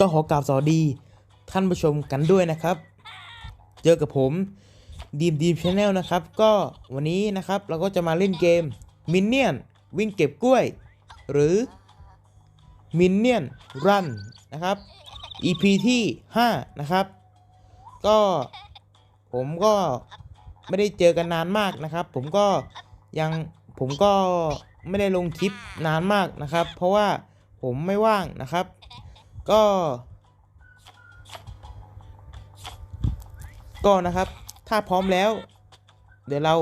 ก็ขอกราบสวัสดี ท่านผู้ชมกันด้วยนะครับ เจอกับผมดีมดีมชาแนลนะครับ ก็วันนี้นะครับเราก็จะมาเล่นเกมมินเนี่ยนวิ่งเก็บกล้วย หรือมินเนี่ยนรันนะครับ EP ที่ 5 นะครับ ก็ผมก็ไม่ได้เจอกันนานมากนะครับ ผมก็ยังผมก็ไม่ได้ลงคลิปนานมากนะครับ เพราะว่าผมไม่ว่างนะครับ ก็ ก็นะครับ ถ้าพร้อมแล้ว เดี๋ยวเรา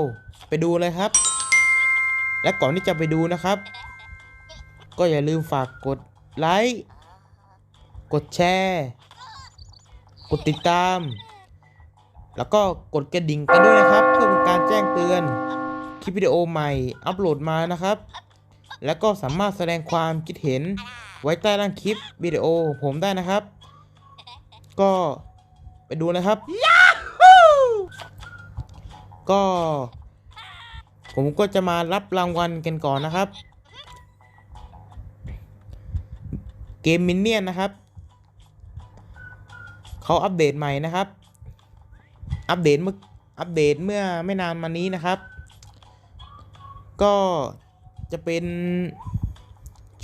ไปดูเลยครับ และก่อนที่จะไปดูนะครับ ก็อย่าลืมฝากกดไลค์ กดแชร์ กดติดตาม แล้วก็กดกระดิ่งกันด้วยนะครับ เพื่อเป็นการแจ้งเตือนคลิปวิดีโอใหม่อัปโหลดมานะครับ แล้วก็สามารถแสดงความคิดเห็น ไว้ใต้ล่างคลิปวิดีโอผมได้นะครับ ก็ไปดูนะครับ ก็ ผมก็จะมารับรางวัลกันก่อนนะครับ เกมมินเนี่ยนนะครับเขาอัปเดตใหม่นะครับ อัปเดตเมื่ออัปเดตเมื่อไม่นานมานี้นะครับ ก็จะเป็น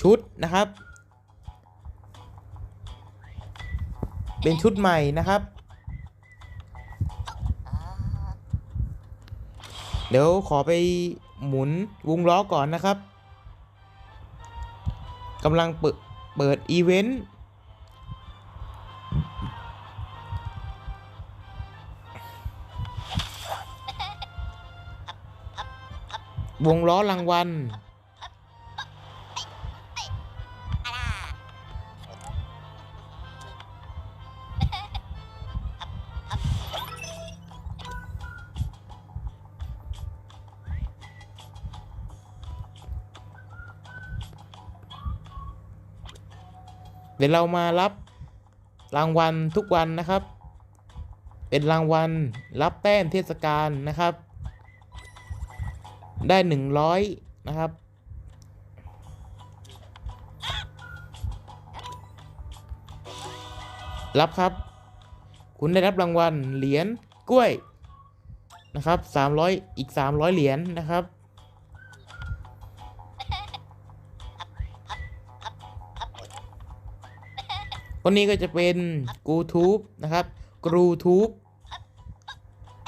ชุดนะครับ เป็นชุดใหม่นะครับ เดี๋ยวขอไปหมุนวงล้อก่อนนะครับกำลังเปิดเปิดอีเวนต์วงล้อรางวัล ดี๋ยวเรามารับรางวัลทุกวันนะครับ เป็นรางวัลรับแต้มเทศกาลนะครับ ได้หนึ่งร้อยนะครับ รับครับ คุณได้รับรางวัลเหรียญกล้วยนะครับสามร้อยอีกสามร้อยเหรียญนะครับ คนนี้ก็จะเป็นกูทูบนะครับกรูทูบ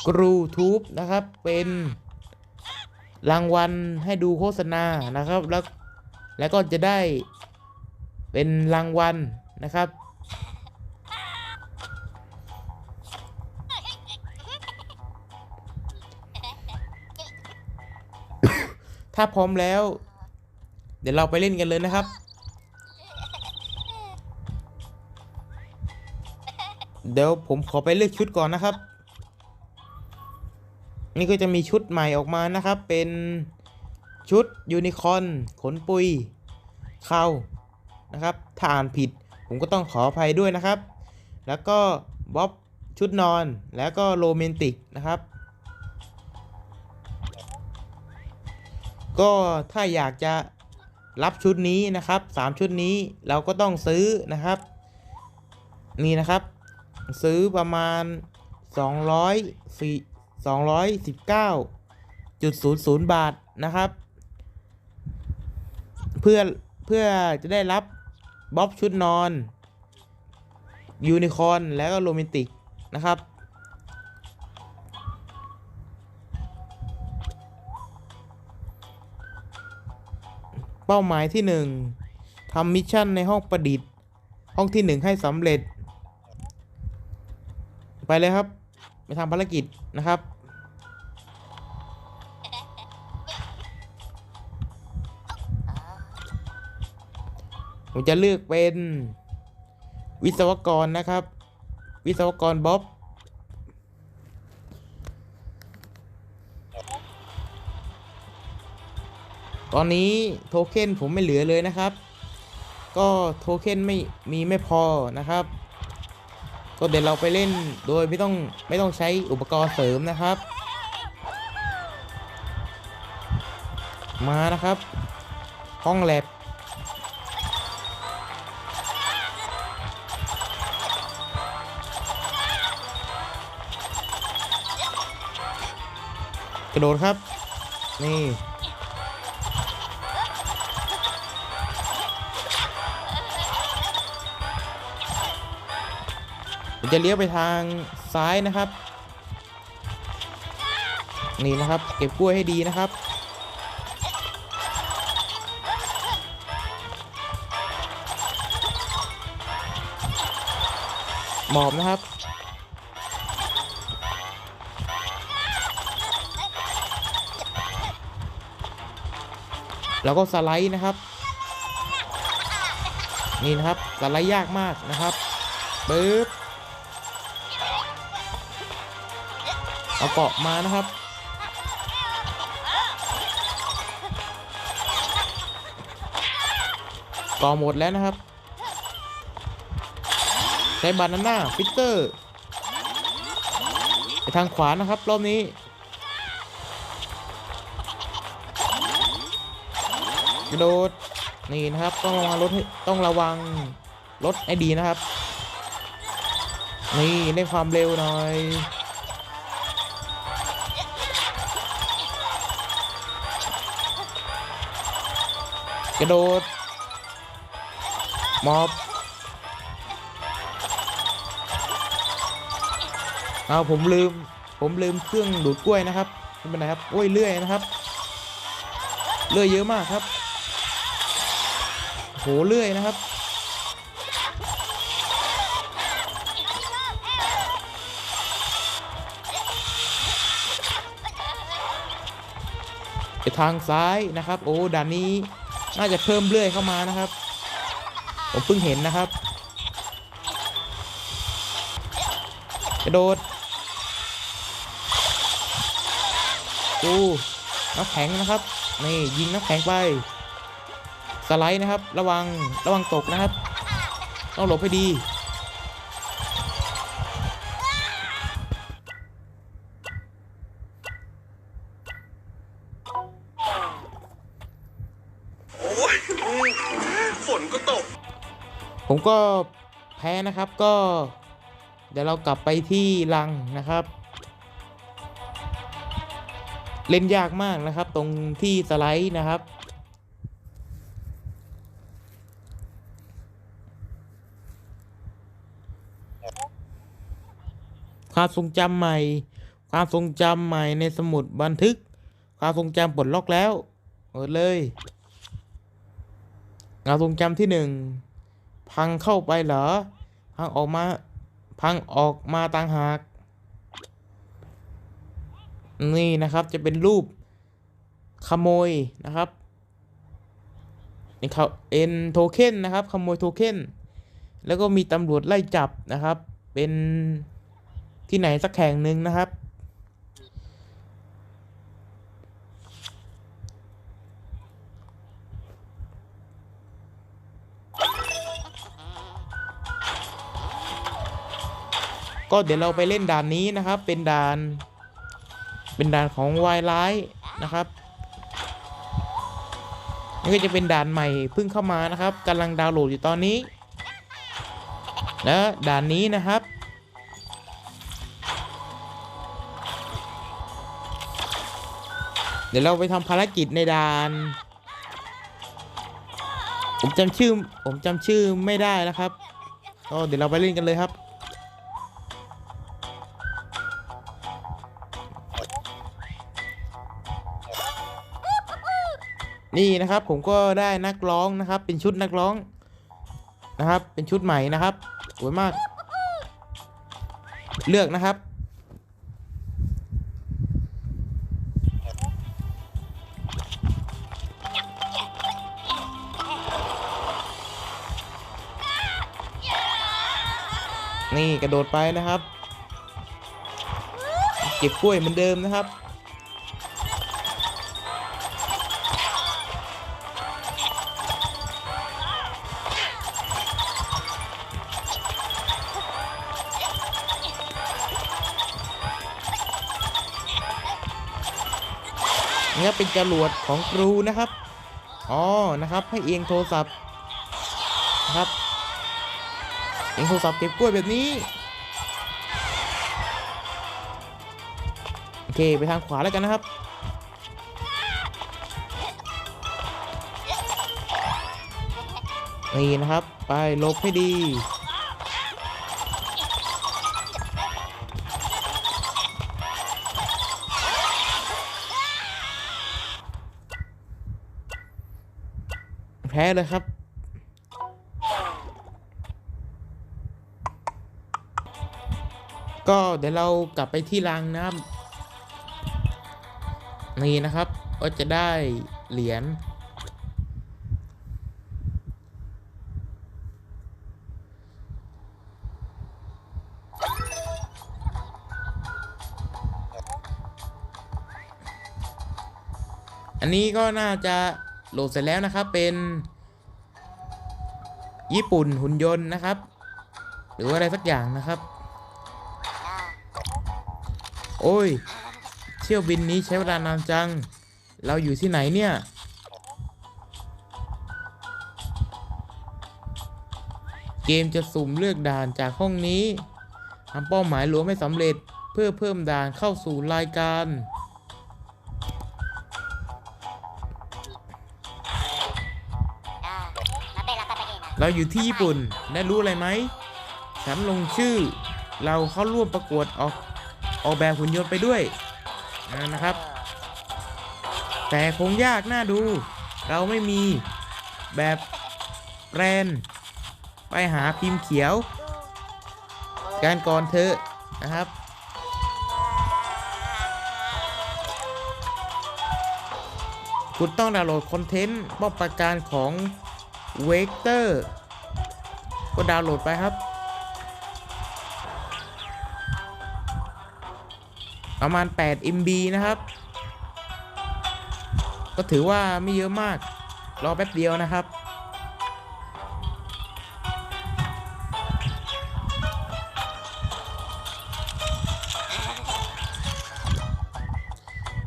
กรูทูบนะครับ เป็นรางวัลให้ดูโฆษณานะครับ แล้วแล้วก็จะได้เป็นรางวัลนะครับ ถ้าพร้อมแล้ว เดี๋ยวเราไปเล่นกันเลยนะครับ เดี๋ยวผมขอไปเลือกชุดก่อนนะครับ นี่ก็จะมีชุดใหม่ออกมานะครับ เป็นชุดยูนิคอร์นขนปุยเข้านะครับถ้าอ่านผิด ผมก็ต้องขออภัยด้วยนะครับ แล้วก็บ๊อบชุดนอนแล้วก็โรแมนติกนะครับ ก็ถ้าอยากจะรับชุดนี้นะครับ 3 ชุดนี้เราก็ต้องซื้อนะครับ นี่นะครับ ซื้อประมาณ219.00 บาทนะครับ เพื่อเพื่อจะได้รับบ๊อบชุดนอน ยูนิคอร์นแล้วก็โรแมนติกนะครับเป้าหมายที่ 1ทำมิชชั่นในห้องประดิษฐ์ ห้องที่ 1 ให้สำเร็จ ไปเลยครับ ไปทำภารกิจนะครับผมจะเลือกเป็นวิศวกรนะครับ วิศวกรบ๊อบตอนนี้โทเค็นผมไม่เหลือเลยนะครับ ก็โทเค็นไม่มีไม่พอนะครับ ก็เดี๋ยวเราไปเล่นโดยไม่ต้องไม่ต้องใช้อุปกรณ์เสริมนะครับ มานะครับ ห้องแลบกระโดดครับ นี่ ผมจะเลี้ยวไปทางซ้ายนะครับ นี่นะครับ เก็บกล้วยให้ดีนะครับหมอบนะครับ แล้วก็สไลด์นะครับ นี่นะครับ สไลด์ยากมากนะครับปึ๊บ เอาเกาะมานะครับกาะหมดแล้วนะครับ ใช้บานาน่าฟิตเตอร์ไปทางขวานะครับ รอบนี้ กระโดด นี่นะครับ ต้องระวังรถต้องระวังรถให้ดีนะครับ นี่ได้ความเร็วหน่อย กระโดดมอบเอาผมลืม ผมลืมเครื่องดูดกล้วยนะครับไม่เป็นไรครับโอ้ยเลื่อยนะครับ เลื่อยเยอะมากครับโหเลื่อยนะครับ ไปทางซ้ายนะครับ โอ้ด่านนี้ น่าจะเพิ่มเรื่อยเข้ามานะครับ ผมเพิ่งเห็นนะครับ กระโดดดูน้ำแข็งนะครับนี่ยิงน้ำแข็งไป สไลด์นะครับ ระวังระวังตกนะครับ ต้องหลบให้ดี อ้ยฝนก็ตก ผมก็แพ้นะครับก็ เดี๋ยวเรากลับไปที่ลังนะครับ เล่นยากมากนะครับ ตรงที่สไลด์นะครับความทรงจำใหม่ ความทรงจำใหม่ในสมุดบันทึก ความทรงจำปลดล็อกแล้วเปิดเลย ความทรงจำที่หนึ่งพังเข้าไปเหรอ พังออกมา พังออกมาต่างหาก นี่นะครับจะเป็นรูปขโมยนะครับนี่เขาเอ็นโทเค็นนะครับ ขโมยโทเค็นแล้วก็มีตำรวจไล่จับนะครับ เป็นที่ไหนสักแห่งหนึ่งนะครับ ก็เดี๋ยวเราไปเล่นด่านนี้นะครับ เป็นด่าน เป็นด่านของวายไลท์นะครับนี่ก็จะเป็นด่านใหม่เพิ่งเข้ามานะครับกำลังดาวน์โหลดอยู่ตอนนี้ และด่านนี้นะครับ เดี๋ยวเราไปทำภารกิจในด่านผมจำชื่อ ผมจำชื่อไม่ได้นะครับก็เดี๋ยวเราไปเล่นกันเลยครับ นี่นะครับผมก็ได้นักร้องนะครับ เป็นชุดนักร้องนะครับ เป็นชุดใหม่นะครับสวยมาก เลือกนะครับ นี่กระโดดไปนะครับ เก็บกล้วยเหมือนเดิมนะครับ เป็นจรวดของครูนะครับ อ๋อ นะครับ ให้เอียงโทรศัพท์นะครับเอียงโทรศัพท์เก็บกล้วยแบบนี้ โอเค ไปทางขวาแล้วกันนะครับ นี่นะครับ ไปลบให้ดี พ้เลยครับ ก็เดี๋ยวเรากลับไปที่รังนะครับนี่นะครับ ก็จะได้เหรียญอันนี้ก็น่าจะ โหลดเสร็จแล้วนะครับเป็น ญี่ปุ่นหุ่นยนต์นะครับ หรือว่าอะไรสักอย่างนะครับ โอ้ย เที่ยวบินนี้ใช้เวลานานจัง เราอยู่ที่ไหนเนี่ย เกมจะสุ่มเลือกด่านจากห้องนี้ทำเป้าหมายหลวงไม่สำเร็จเพื่อเพิ่มด่านเข้าสู่รายการ เราอยู่ที่ญี่ปุ่นได้รู้อะไรไหมฉันลงชื่อ เราเข้าร่วมประกวดออกออกแบบหุ่นยนต์ไปด้วยอ่านะครับ แต่คงยากน่าดู เราไม่มีแบบแบรนด์ไปหาพิมพ์เขียว การก่อนเธอะนะครับคุณต้องดาวน์โหลดคอนเทนต์ป้องประการของ เวกเตอร์ก็ดาวน์โหลดไปครับ ประมาณ 8 MB นะครับ ก็ถือว่าไม่เยอะมาก รอแป๊บเดียวนะครับ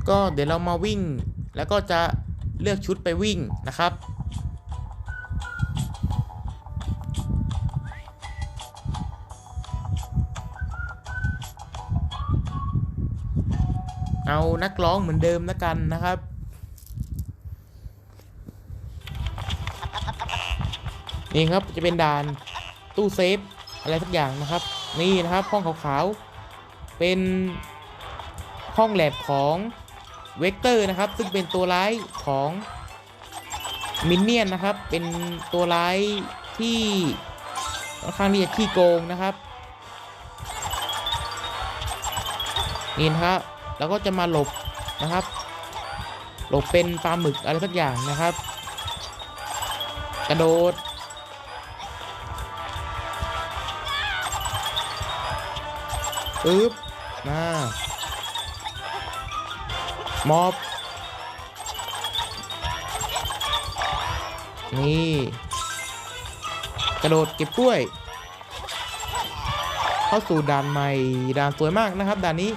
ก็เดี๋ยวเรามาวิ่ง แล้วก็จะเลือกชุดไปวิ่งนะครับ เอานักร้องเหมือนเดิมแล้วกันนะครับ นี่ครับจะเป็นด่านตู้เซฟอะไรสักอย่างนะครับ นี่นะครับห้องขาวๆเป็นห้องแลบของเวกเตอร์นะครับ ซึ่งเป็นตัวร้ายของมินเนี่ยนนะครับ เป็นตัวร้ายที่ค่อนข้างที่จะขี้โกงนะครับ นี่นะครับ แล้วก็จะมาหลบนะครับ หลบเป็นปลาหมึกอะไรสักอย่างนะครับ กระโดด ปึ๊บมามอบ นี่ กระโดดเก็บกล้วย เข้าสู่ด่านใหม่ด่านสวยมากนะครับด่านนี้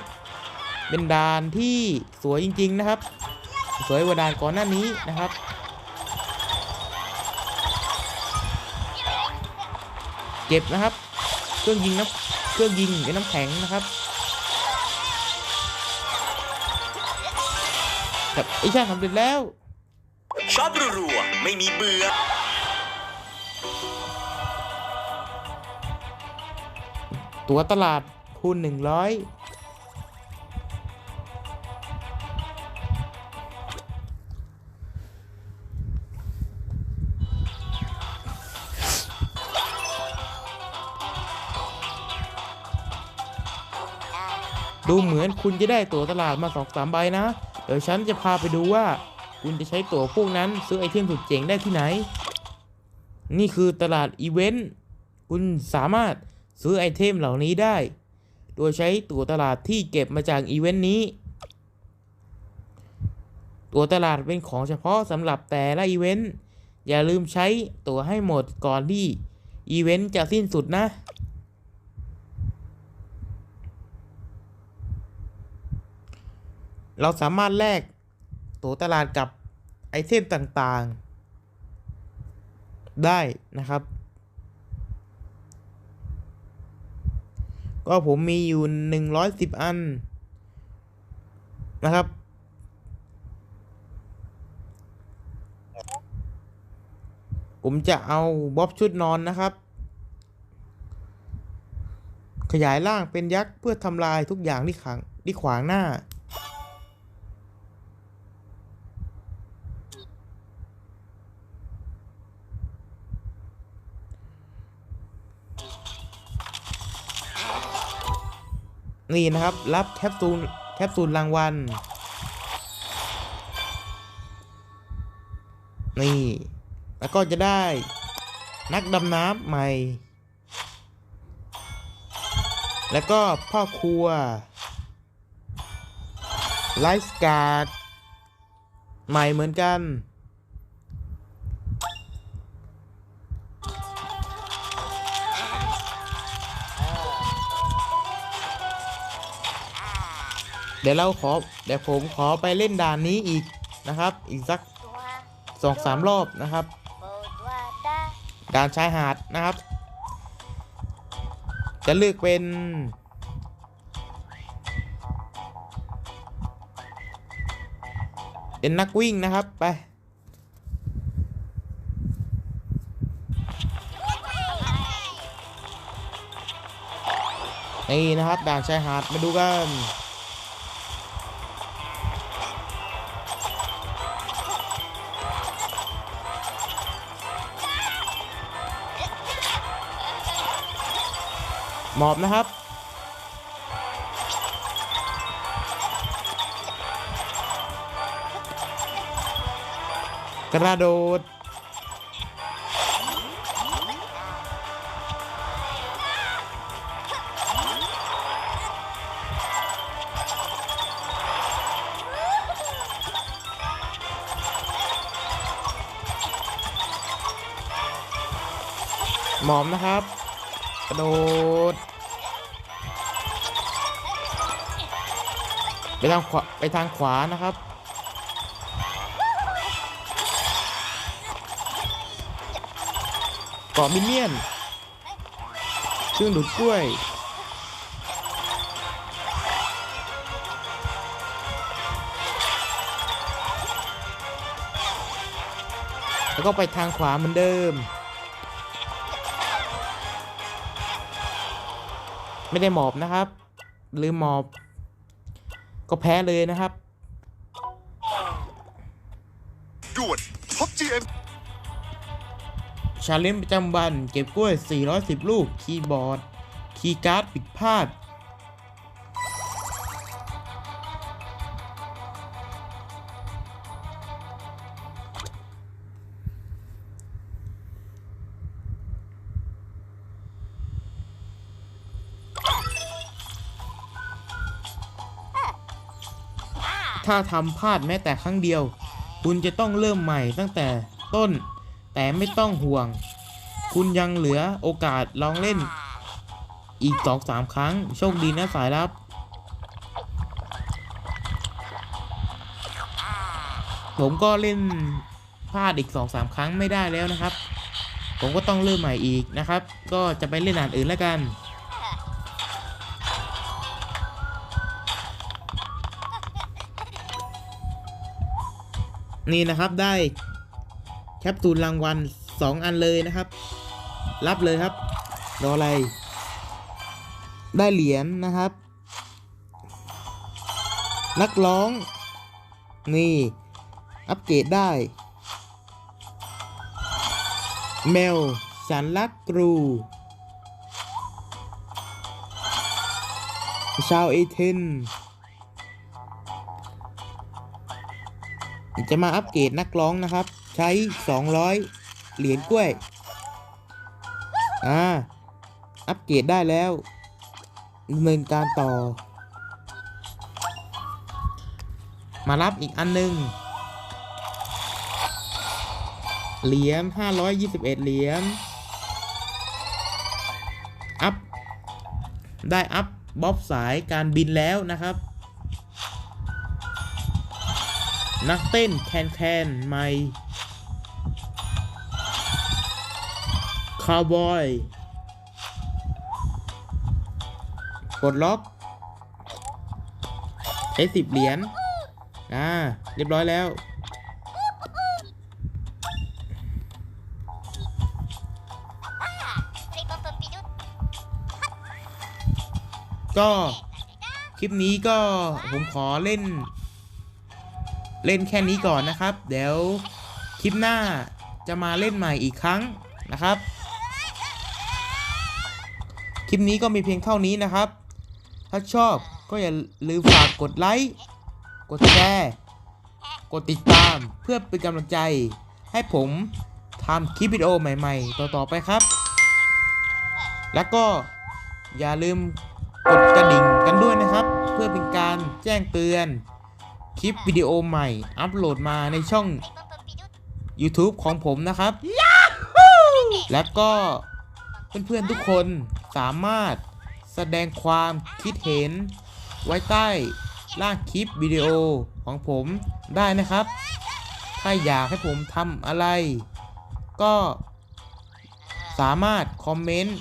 เป็นดานที่สวยจริง ๆ นะครับ สวยกว่าดานก่อนหน้านี้นะครับเก็บนะครับ เครื่องยิงน้ำเครื่องยิงน้ำแข็งนะครับกับไอ้ช่างทำเร็จแล้วชอบรัวๆไม่มีเบื่อตัวตลาดคูณ100 ดูเหมือนคุณจะได้ตั๋วตลาดมาสองสามใบนะ เดี๋ยวฉันจะพาไปดูว่า คุณจะใช้ตั๋วพวกนั้นซื้อไอเทมสุดเจ๋งได้ที่ไหน นี่คือตลาดอีเวนต์ คุณสามารถซื้อไอเทมเหล่านี้ได้ โดยใช้ตั๋วตลาดที่เก็บมาจากอีเวนต์นี้ ตั๋วตลาดเป็นของเฉพาะสำหรับแต่ละอีเวนต์ อย่าลืมใช้ตั๋วให้หมดก่อนที่อีเวนต์จะสิ้นสุดนะ เราสามารถแลกตั๋วตลาดกับไอเทมต่างๆ ได้นะครับ ก็ผมมีอยู่หนึ่งร้อยสิบอันนะครับ ผมจะเอาบ๊อบชุดนอนนะครับ ขยายร่างเป็นยักษ์เพื่อทำลายทุกอย่างที่ขังที่ขวางหน้า นี่นะครับ รับแคปซูลแคปซูลรางวัล นี่ แล้วก็จะได้นักดำน้ำใหม่ แล้วก็พ่อครัว ไลฟ์การ์ด ใหม่เหมือนกัน เดี๋ยวเราขอเดี๋ยวผมขอไปเล่นด่านนี้อีกนะครับ อีกสักสองสามรอบนะครับด่านชายหาดนะครับ จะเลือกเป็นเป็นนักวิ่งนะครับไป นี่นะครับด่านชายหาดมาดูกัน หมอบนะครับ กระโดด หมอบนะครับ ระโดด ไปทางขวาไปทางขวานะครับ เกาะมินเนี่ยนเครื่องดูดกล้วยแล้วก็ไปทางขวาเหมือนเดิม ไม่ได้หมอบนะครับ ลืมหมอบ ก็แพ้เลยนะครับด่วนท็อป GM ชาเลนจ์ประจำวัน เก็บกล้วย 410 ลูก คีย์บอร์ด คีย์การ์ด ผิดพลาด ถ้าทำพลาดแม้แต่ครั้งเดียว คุณจะต้องเริ่มใหม่ตั้งแต่ต้น แต่ไม่ต้องห่วง คุณยังเหลือโอกาสลองเล่น อีกสองสามครั้ง โชคดีนะสายลับ ผมก็เล่นพลาดอีกสองสามครั้งไม่ได้แล้วนะครับ ผมก็ต้องเริ่มใหม่อีกนะครับ ก็จะไปเล่นอ่านอื่นแล้วกัน นี่นะครับได้แคปซูลรางวัลสองอันเลยนะครับ รับเลยครับ รออะไร ได้เหรียญนะครับ นักร้อง นี่ อัปเกรดได้ แมวฉันรักกรู ชาวเอเธน จะมาอัปเกรดนักร้องนะครับ ใช้ 200 เหรียญกล้วย อ่า อัปเกรดได้แล้วดำเนินการต่อ มารับอีกอันหนึ่งเหรียญ521 เหรียญ อัพ ได้อัพบ๊อบสายการบินแล้วนะครับ นักเต้นแคนแคนไมคาวบอยปลดล็อกใช้สิบเหรียญ อ่า เรียบร้อยแล้ว ก็ คลิปนี้ก็ผมขอเล่น เล่นแค่นี้ก่อนนะครับ เดี๋ยวคลิปหน้าจะมาเล่นใหม่อีกครั้งนะครับ คลิปนี้ก็มีเพียงเท่านี้นะครับ ถ้าชอบก็อย่าลืมฝากกดไลค์ กดแชร์ กดติดตามเพื่อเป็นกำลังใจ ให้ผมทำคลิปวิดีโอใหม่ ๆ ต่อๆไปครับ แล้วก็อย่าลืมกดกระดิ่งกันด้วยนะครับ เพื่อเป็นการแจ้งเตือน ลิปวิดีโอใหม่ อัปโหลดมาในช่อง YouTube ของผมนะครับ แล้วก็เพื่อนๆทุกคนสามารถแสดงความคิดเห็น ไว้ใต้ล่างคลิปวิดีโอของผมได้นะครับ ถ้าอยากให้ผมทำอะไร ก็สามารถคอมเมนต์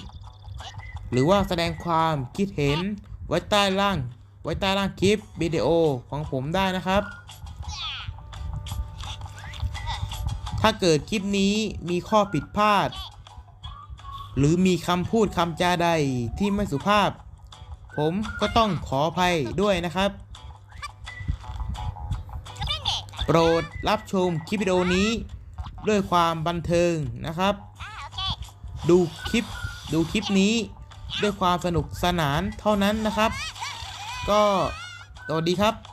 หรือว่าแสดงความคิดเห็นไว้ใต้ล่าง ไว้ใต้ล่างคลิปวิดีโอของผมได้นะครับ ถ้าเกิดคลิปนี้มีข้อผิดพลาด หรือมีคำพูดคำจาใดที่ไม่สุภาพ ผมก็ต้องขออภัยด้วยนะครับ โปรดรับชมคลิปวิดีโอนี้ด้วยความบันเทิงนะครับ ดูคลิปดูคลิปนี้ด้วยความสนุกสนานเท่านั้นนะครับ ก็สวัสดีครับ